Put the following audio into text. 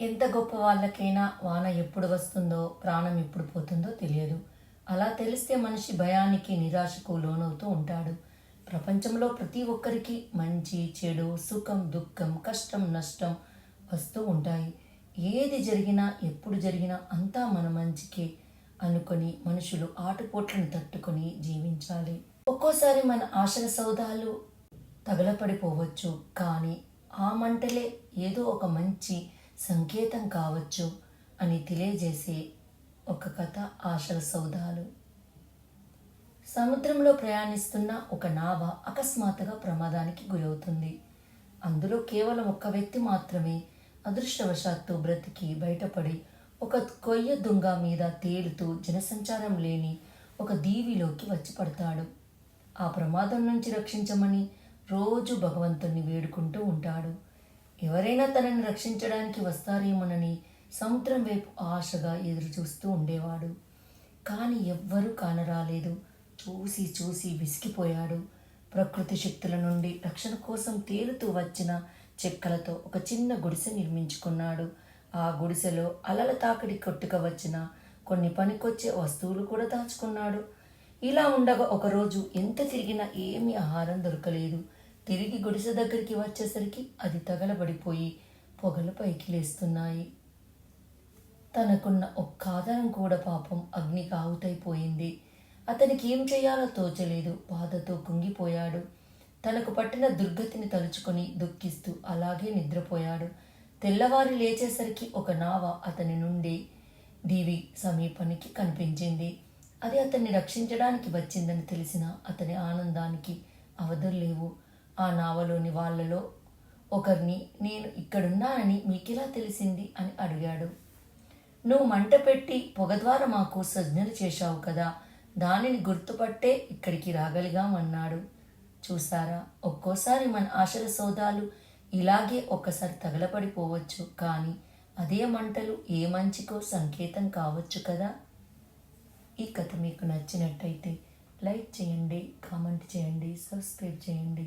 ఎంత గొప్ప వాళ్ళకైనా వాన ఎప్పుడు వస్తుందో ప్రాణం ఎప్పుడు పోతుందో తెలియదు. అలా తెలిస్తే మనిషి భయానికి నిరాశకు లోనవుతూ ఉంటాడు. ప్రపంచంలో ప్రతి ఒక్కరికి మంచి చెడు సుఖం దుఃఖం కష్టం నష్టం వస్తూ ఉంటాయి. ఏది జరిగినా ఎప్పుడు జరిగినా అంతా మన మంచికే అనుకొని మనుషులు ఆటుపోట్లను తట్టుకొని జీవించాలి. ఒక్కోసారి మన ఆశల సౌదాలు తగలపడిపోవచ్చు. కానీ ఆ మంటలే ఏదో ఒక మంచి సంకేతం కావచ్చు అని తెలియజేసే ఒక కథ ఆశల సౌదాలు సముద్రంలో ప్రయాణిస్తున్న ఒక నావ అకస్మాత్తుగా ప్రమాదానికి గురవుతుంది. అందులో కేవలం ఒక్క వ్యక్తి మాత్రమే అదృష్టవశాత్తు బ్రతికి బయటపడి ఒక కొయ్య దుంగ మీద తేలుతూ జనసంచారం లేని ఒక దీవిలోకి వచ్చి పడతాడు. ఆ ప్రమాదం నుంచి రక్షించమని రోజు భగవంతుణ్ణి వేడుకుంటూ ఉంటాడు. ఎవరైనా తనని రక్షించడానికి వస్తారేమోనని సముద్రం వైపు ఆశగా ఎదురు చూస్తూ ఉండేవాడు. కానీ ఎవ్వరూ కానరాలేదు. చూసి చూసి విసిగిపోయాడు. ప్రకృతి శక్తుల నుండి రక్షణ కోసం తేలుతూ వచ్చిన చెక్కలతో ఒక చిన్న గుడిసె నిర్మించుకున్నాడు. ఆ గుడిసెలో అలల తాకిడి కొట్టుక వచ్చిన కొన్ని పనికొచ్చే వస్తువులు కూడా దాచుకున్నాడు. ఇలా ఉండగా ఒకరోజు ఎంత తిరిగినా ఏమీ ఆహారం దొరకలేదు. తిరిగి గుడిసె దగ్గరికి వచ్చేసరికి అది తగలబడిపోయి పొగలు పైకి లేస్తున్నాయి. తనకున్న ఒక్క ఆధారం కూడా పాపం అగ్నికి ఆవుతైపోయింది అతనికి ఏం చేయాలో తోచలేదు. బాధతో కుంగిపోయాడు. తనకు పట్టిన దుర్గతిని తలుచుకొని దుఃఖిస్తూ అలాగే నిద్రపోయాడు. తెల్లవారి లేచేసరికి ఒక నావ అతని నుండి దీవి సమీపానికి కనిపించింది. అది అతన్ని రక్షించడానికి వచ్చిందని తెలిసిన అతని ఆనందానికి అవధులు లేవు. ఆ నావలోని వాళ్ళలో ఒకరిని నేను ఇక్కడున్నానని మీకెలా తెలిసింది అని అడిగాడు. నువ్వు మంట పెట్టి పొగ ద్వారా మాకు సజ్ఞలు చేశావు కదా దానిని గుర్తుపట్టే ఇక్కడికి రాగలిగామన్నాడు. చూసారా ఒక్కోసారి మన ఆశల సోదాలు ఇలాగే ఒక్కసారి తగలపడిపోవచ్చు కానీ అదే మంటలు ఏ మంచికో సంకేతం కావచ్చు కదా? ఈ కథ మీకు నచ్చినట్టయితే లైక్ చేయండి కామెంట్ చేయండి సబ్స్క్రైబ్ చేయండి.